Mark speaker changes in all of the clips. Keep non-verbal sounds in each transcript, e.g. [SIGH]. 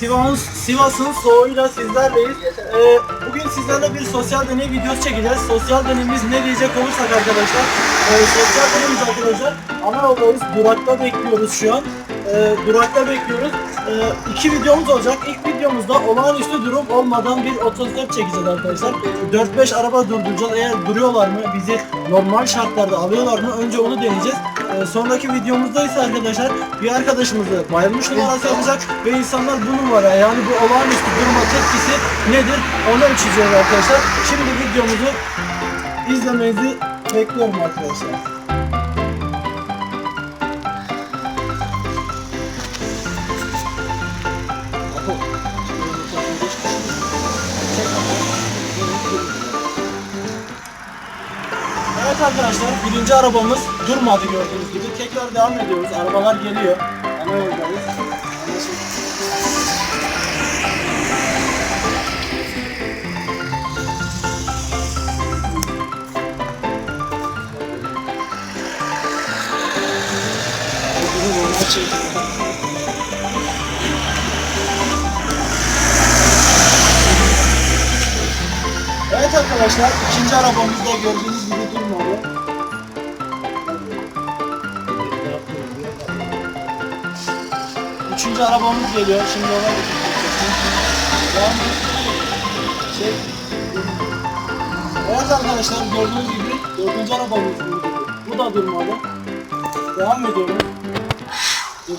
Speaker 1: Sivas, Sivas'ın soğuğuyla sizlerleyiz. Ee, bugün sizlerle bir sosyal deney videosu çekeceğiz. Sosyal deneyimiz ne diyecek olursak arkadaşlar. E, sosyal deneyimiz arkadaşlar. Ana yoldayız. Durakta bekliyoruz şu an. E, durakta bekliyoruz. E, iki videomuz olacak. İlk videomuzda olağanüstü durum olmadan bir otostop çekeceğiz arkadaşlar. 4-5 araba durduracağız. Eğer duruyorlar mı, bizi normal şartlarda alıyorlar mı? Önce onu deneyeceğiz. E, sonraki videomuzda ise arkadaşlar bir arkadaşımızı bayılmış numarası yapacak ve insanlar bu numara yani bu olağanüstü duruma tepkisi nedir onu ölçeceğiz arkadaşlar. Şimdi videomuzu izlemenizi bekliyorum arkadaşlar. Arkadaşlar birinci arabamız durmadı gördüğünüz gibi. Tekrar devam ediyoruz. Arabalar geliyor. Ana yoldayız. Evet arkadaşlar ikinci arabamızda gördüğünüz gibi durmadı. Üçüncü arabamız geliyor. Şimdi ona. Şey, Evet arkadaşlar gördüğünüz gibi dördüncü arabamız durdu. Bu da durmadı. Devam ediyorum. Dur.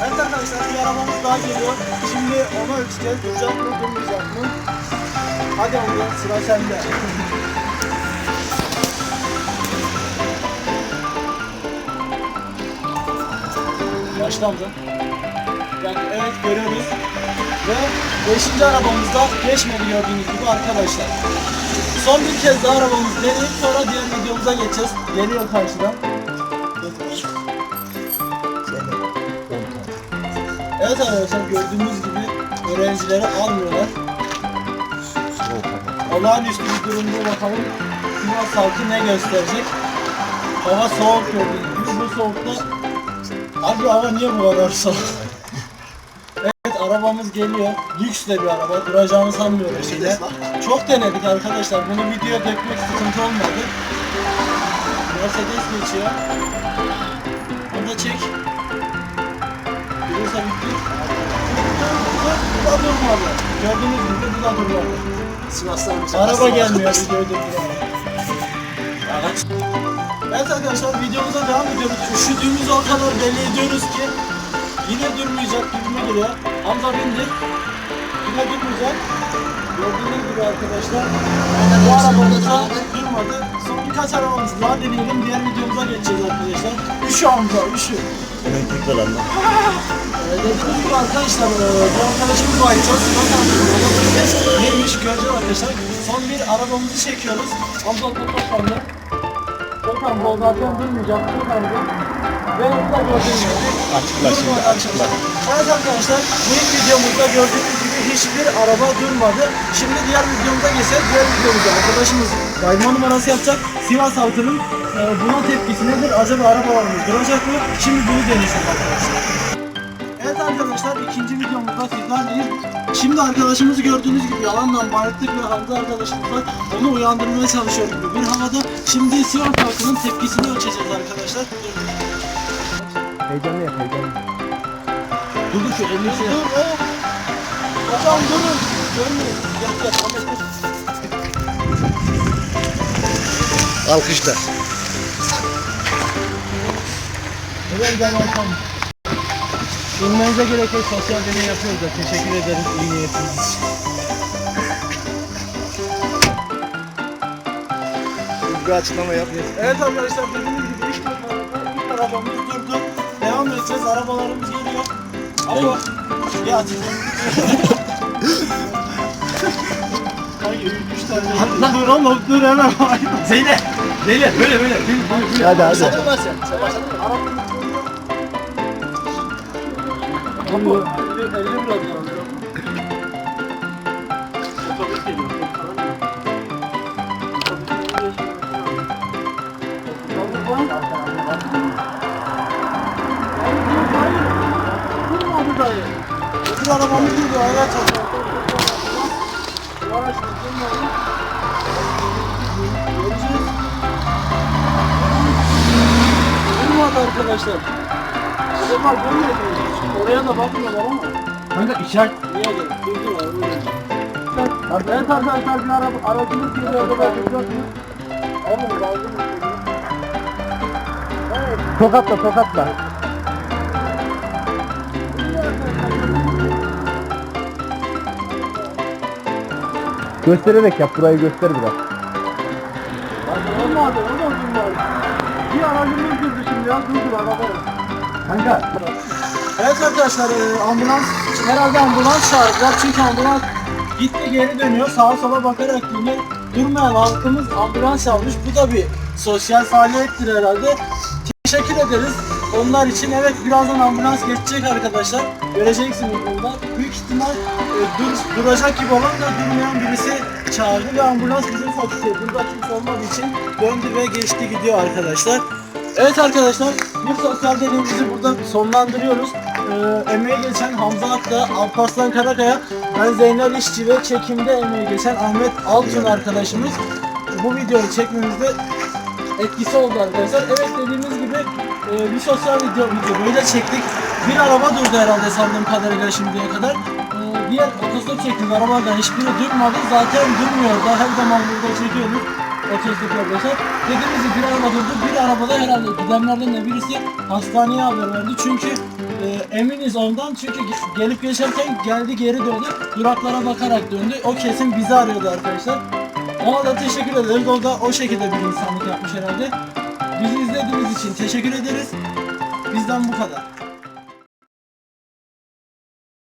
Speaker 1: Evet arkadaşlar bir arabamız daha geliyor. Şimdi onu ölçeceğiz. Duracak mı durmayacak mı? Hadi amca sıra sende. Yaşlı. Yani evet görüyoruz. Ve 5. arabamızda geçmedi gördüğünüz gibi arkadaşlar. Son bir kez daha arabamızı deneyip sonra diğer videomuza geçeceğiz. Geliyor karşıdan. Evet arkadaşlar gördüğünüz gibi öğrencileri almıyorlar. Olağanüstü bir durumda bakalım Sivas halkı ne gösterecek. Hava soğuk gördüğünüz gibi bu soğukta Abi hava niye bu kadar soğuk? evet arabamız geliyor. Lüks de bir araba. Duracağını sanmıyorum şimdi. Çok denedik arkadaşlar. Bunu videoya dökmek sıkıntı olmadı. Mercedes geçiyor. Onu da çek. Durursa bitti. Bu da durmadı. Gördüğünüz gibi bu da durmadı.
Speaker 2: Sivas'tan
Speaker 1: Araba gelmiyor videoyu durduramam. Evet arkadaşlar videomuza devam ediyoruz. Üşüdüğümüzü o kadar belli ediyoruz ki yine durmayacak gibime geliyor. Hamza bindi. Yine durmayacak. Gördüğünüz gibi arkadaşlar bu arabamızda durmadı. Son birkaç arabamız daha deneyelim. Diğer videomuza geçeceğiz arkadaşlar. Üşü Hamza üşü.
Speaker 2: Emeklilikler anla. [LAUGHS]
Speaker 1: Ee, Dediğimiz gibi arkadaşlar e, bu arkadaşımız var. Çok sıkıntı Neymiş göreceğiz arkadaşlar. Son bir arabamızı çekiyoruz. Hamza Totokan'da. Totokan bol zaten durmayacak. Totokan'da. Ve burada gördüğünüz gibi.
Speaker 2: Açıklar şimdi, açıklar.
Speaker 1: Evet arkadaşlar bu ilk videomuzda gördüğünüz gibi hiçbir araba durmadı. Şimdi diğer videomuza geçeceğiz. Diğer videomuzda arkadaşımız kayma numarası yapacak. Sivas halkının e, buna tepkisi nedir? Acaba arabalarımız duracak mı? Şimdi bunu deneyeceğiz arkadaşlar. Evet arkadaşlar ikinci videomuzda sizlerleyiz. Şimdi arkadaşımızı gördüğünüz gibi yalandan bayılttık ve Hamza arkadaşımızla onu uyandırmaya çalışıyor gibi bir havada. Şimdi Sivas halkının tepkisini ölçeceğiz arkadaşlar.
Speaker 2: Heyecanlı yap, heyecanlı.
Speaker 1: Dur dur şu elini şey Dur o. Hocam durun. Görmüyor. Gel gel. Ahmet dur.
Speaker 2: Alkışla.
Speaker 1: Gel gel bakalım. Bilmenize gerek yok. Sosyal deney yapıyoruz da. Teşekkür ederiz iyi niyetiniz için.
Speaker 2: Bir açıklama yap.
Speaker 1: Evet arkadaşlar dediğimiz gibi ilk arabada ilk arabamız durdu. Devam edeceğiz. Arabalarımız geliyor. Alo. Ya Kanka üç tane. Dur oğlum dur hemen. Zeynep. Zeynep böyle böyle.
Speaker 2: Hadi hadi.
Speaker 1: Mı? Arabamız Kapı. Elli biraz daha. Otobüs geliyor. Öbür arabamız durdu. Evet Bu araç durmadı. Görüşürüz. Durmadı arkadaşlar. Görmüyor muyuz? Oraya da bakmıyorlar ama.
Speaker 3: Kanka işaret
Speaker 1: Niye gelin? Durdular. Evet arkadaşlar bir araba, aracımız geliyor. Orada duracaksınız. Oğlum lazım
Speaker 3: tokatla tokatla. Göstererek yap burayı göster biraz.
Speaker 1: Olmadı. Bir aracımız girdi şimdi ya, durdu araba.
Speaker 3: Kanka
Speaker 1: Evet arkadaşlar, e, ambulans, herhalde ambulans çağırdılar çünkü ambulans gitti geri dönüyor, sağa sola bakarak yine durmayan halkımız ambulans almış. Bu da bir sosyal faaliyettir herhalde. Teşekkür ederiz. Onlar için evet birazdan ambulans geçecek arkadaşlar. Göreceksiniz burada. Büyük ihtimal e, dur, duracak gibi olan da durmayan birisi çağırdı ve ambulans bizim fakülte. Burada kimse olmadığı için döndü ve geçti gidiyor arkadaşlar. Evet arkadaşlar bir sosyal deneyimizi burada sonlandırıyoruz. Ee, emeği geçen Hamza Akta, Alparslan Karakaya, ben Zeynel İşçi ve çekimde emeği geçen Ahmet Altun arkadaşımız bu videoyu çekmemizde etkisi oldu arkadaşlar. Evet dediğimiz gibi e, bir sosyal video, video böyle çektik. Bir araba durdu herhalde sandığım kadarıyla şimdiye kadar. E, diğer otostop çektik arabalardan hiçbiri durmadı. Zaten durmuyor da her zaman burada çekiyoruz otostop arkadaşlar. Dediğimiz bir araba durdu. Bir arabada herhalde gidenlerden de birisi hastaneye haber verdi. Çünkü e, eminiz ondan çünkü ge- gelip geçerken geldi geri döndü. Duraklara bakarak döndü. O kesin bizi arıyordu arkadaşlar. Ona da teşekkür ederiz. O da o şekilde bir insanlık yapmış herhalde. Bizi izlediğiniz için teşekkür ederiz. Bizden bu kadar.